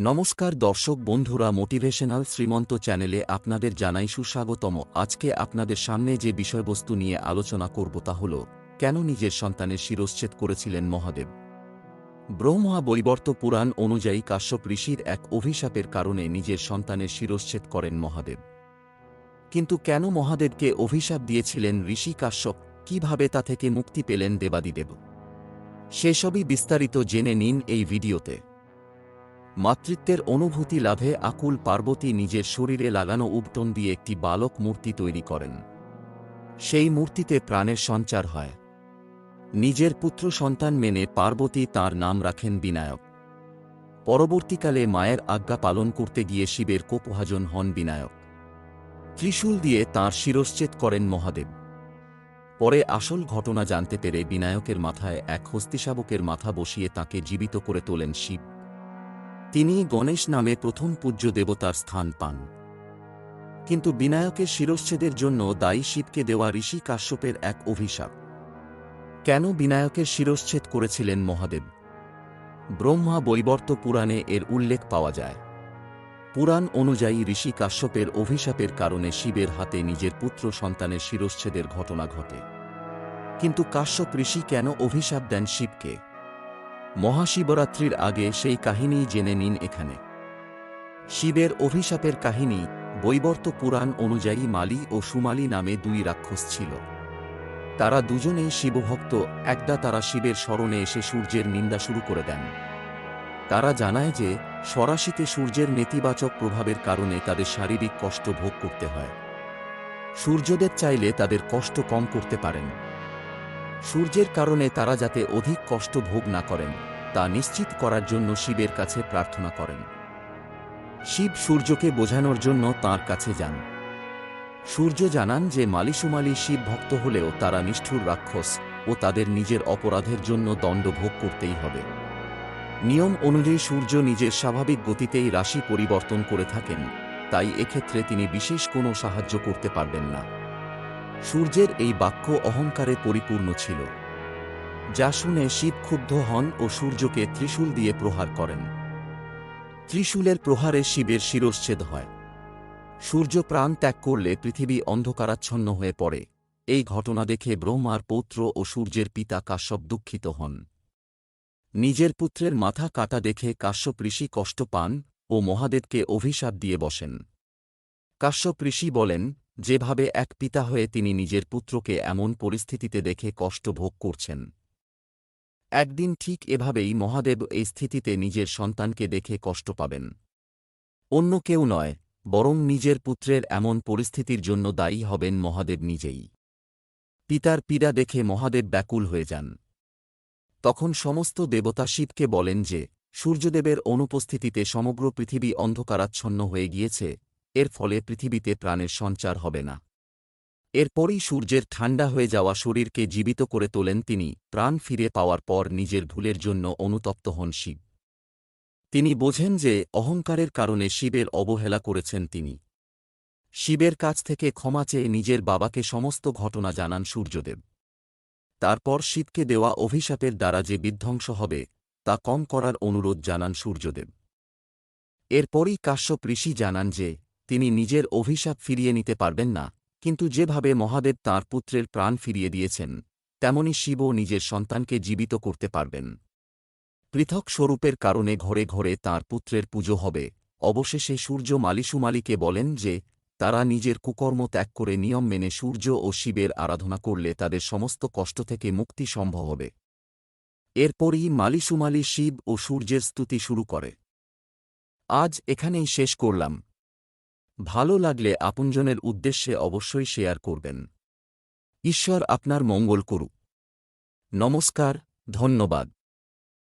নমস্কার দর্শক বন্ধুরা মোটিভেশনাল শ্রীমন্ত চ্যানেলে আপনাদের জানাই সুস্বাগতম। আজকে আপনাদের সামনে যে বিষয়বস্তু নিয়ে আলোচনা করব তা হল, কেন নিজের সন্তানের শিরশ্ছেদ করেছিলেন মহাদেব? ব্রহ্মা বৈবর্ত পুরাণ অনুযায়ী কাশ্যপ ঋষির এক অভিশাপের কারণে নিজের সন্তানের শিরশ্ছেদ করেন মহাদেব। কিন্তু কেন মহাদেবকে অভিশাপ দিয়েছিলেন ঋষি কাশ্যপ? কীভাবে তা থেকে মুক্তি পেলেন দেবাদিদেব? সেসবই বিস্তারিত জেনে নিন এই ভিডিওতে। মাতৃত্বের অনুভূতি লাভে আকুল পার্বতী নিজের শরীরে লাগানো উবটন দিয়ে একটি বালক মূর্তি তৈরি করেন। সেই মূর্তিতে প্রাণের সঞ্চার হয়। নিজের পুত্র সন্তান মেনে পার্বতী তার নাম রাখেন বিনায়ক। পরবর্তীকালে মায়ের আজ্ঞা পালন করতে গিয়ে শিবের কোপভাজন হন বিনায়ক। ত্রিশূল দিয়ে তাঁর শিরশ্ছেদ করেন মহাদেব। পরে আসল ঘটনা জানতে পেরে বিনায়কের মাথায় এক হস্তিশাবকের মাথা বসিয়ে তাকে জীবিত করে তোলেন শিব। তিনি গণেশ নামে প্রথম পূজ্য দেবতার স্থান পান। কিন্তু বিনায়কের শিরশ্ছেদের জন্য দায়ী শিবকে দেওয়া ঋষি কাশ্যপের এক অভিশাপ। কেন বিনায়কের শিরশ্ছেদ করেছিলেন মহাদেব? ব্রহ্মা বৈবর্ত পুরাণে এর উল্লেখ পাওয়া যায়। পুরাণ অনুযায়ী ঋষি কাশ্যপের অভিশাপের কারণে শিবের হাতে নিজের পুত্র সন্তানের শিরশ্ছেদের ঘটনা ঘটে। কিন্তু কাশ্যপ ঋষি কেন অভিশাপ দেন শিবকে? মহাশিবরাত্রির আগে সেই কাহিনী জেনে নিন এখানে। শিবের অভিশাপের কাহিনী বৈবর্ত পুরাণ অনুযায়ী মালি ও সুমালি নামে দুই রাক্ষস ছিল। তারা দুজনেই শিবভক্ত, একদা তারা শিবের স্মরণে এসে সূর্যের নিন্দা শুরু করে দেন। তারা জানায় যে, সরাসিতে সূর্যের নেতিবাচক প্রভাবের কারণে তাদের শারীরিক কষ্ট ভোগ করতে হয়। সূর্যদেব চাইলে তাদের কষ্ট কম করতে পারেন। সূর্যের কারণে তারা যাতে অধিক কষ্ট ভোগ না করেন, তা নিশ্চিত করার জন্য শিবের কাছে প্রার্থনা করেন। শিব সূর্যকে বোঝানোর জন্য তার কাছে যান। সূর্য জানান যে মালিসুমালি শিব ভক্ত হলেও তারা নিষ্ঠুর রাক্ষস ও তাদের নিজের অপরাধের জন্য দণ্ড ভোগ করতেই হবে। নিয়ম অনুযায়ী সূর্য নিজের স্বাভাবিক গতিতেই রাশি পরিবর্তন করে থাকেন, তাই এক্ষেত্রে তিনি বিশেষ কোনো সাহায্য করতে পারবেন না। সূর্যের এই বাক্য অহংকারে পরিপূর্ণ ছিল, যা শুনে শিব ক্ষুব্ধ হন ও সূর্যকে ত্রিশূল দিয়ে প্রহার করেন। ত্রিশূলের প্রহারে শিবের শিরশ্ছেদ হয়। সূর্য প্রাণ ত্যাগ করলে পৃথিবী অন্ধকারাচ্ছন্ন হয়ে পড়ে। এই ঘটনা দেখে ব্রহ্মার পৌত্র ও সূর্যের পিতা কাশ্যপ দুঃখিত হন। নিজের পুত্রের মাথা কাটা দেখে কাশ্যপ ঋষি কষ্ট পান ও মহাদেবকে অভিশাপ দিয়ে বসেন। কাশ্যপ ঋষি বলেন যেভাবে এক পিতা হয়ে তিনি নিজের পুত্রকে এমন পরিস্থিতিতে দেখে কষ্ট ভোগ করছেন। একদিন ঠিক এভাবেই মহাদেব এই স্থিতিতে নিজের সন্তানকে দেখে কষ্ট পাবেন। অন্য কেউ নয়, বরং নিজের পুত্রের এমন পরিস্থিতির জন্য দায়ী হবেন মহাদেব নিজেই। পিতার পীড়া দেখে মহাদেব ব্যাকুল হয়ে যান। তখন সমস্ত দেবতা শিবকে বলেন যে, সূর্যদেবের অনুপস্থিতিতে সমগ্র পৃথিবী অন্ধকারাচ্ছন্ন হয়ে গিয়েছে এর ফলে পৃথিবীতে প্রাণের সঞ্চার হবে না। এরপরই সূর্যের ঠান্ডা হয়ে যাওয়া শরীরকে জীবিত করে তোলেন তিনি, প্রাণ ফিরে পাওয়ার পর নিজের ভুলের জন্য অনুতপ্ত হন শিব। তিনি বোঝেন যে অহংকারের কারণে শিবের অবহেলা করেছেন তিনি। শিবের কাছ থেকে ক্ষমা চেয়ে নিজের বাবাকে সমস্ত ঘটনা জানান সূর্যদেব। তারপর শিবকে দেওয়া অভিশাপের দ্বারা যে বিধ্বংস হবে, তা কম করার অনুরোধ জানান সূর্যদেব। এরপরই কাশ্যপ ঋষি জানান যে তিনি নিজের অভিশাপ ফিরিয়ে নিতে পারবেন না, কিন্তু যেভাবে মহাদেব তাঁর পুত্রের প্রাণ ফিরিয়ে দিয়েছেন, তেমনি শিবও নিজের সন্তানকে জীবিত করতে পারবেন। পৃথক স্বরূপের কারণে ঘরে ঘরে তাঁর পুত্রের পুজো হবে। অবশেষে সূর্য মালিসুমালিকে বলেন যে, তারা নিজের কুকর্ম ত্যাগ করে নিয়ম মেনে সূর্য ও শিবের আরাধনা করলে তাদের সমস্ত কষ্ট থেকে মুক্তি সম্ভব হবে। এরপরই মালিসুমালি শিব ও সূর্যের স্তুতি শুরু করে। আজ এখানেই শেষ করলাম। ভালো লাগলে আপনজনের উদ্দেশ্যে অবশ্যই শেয়ার করবেন। ঈশ্বর আপনার মঙ্গল করুক। নমস্কার ধন্যবাদ।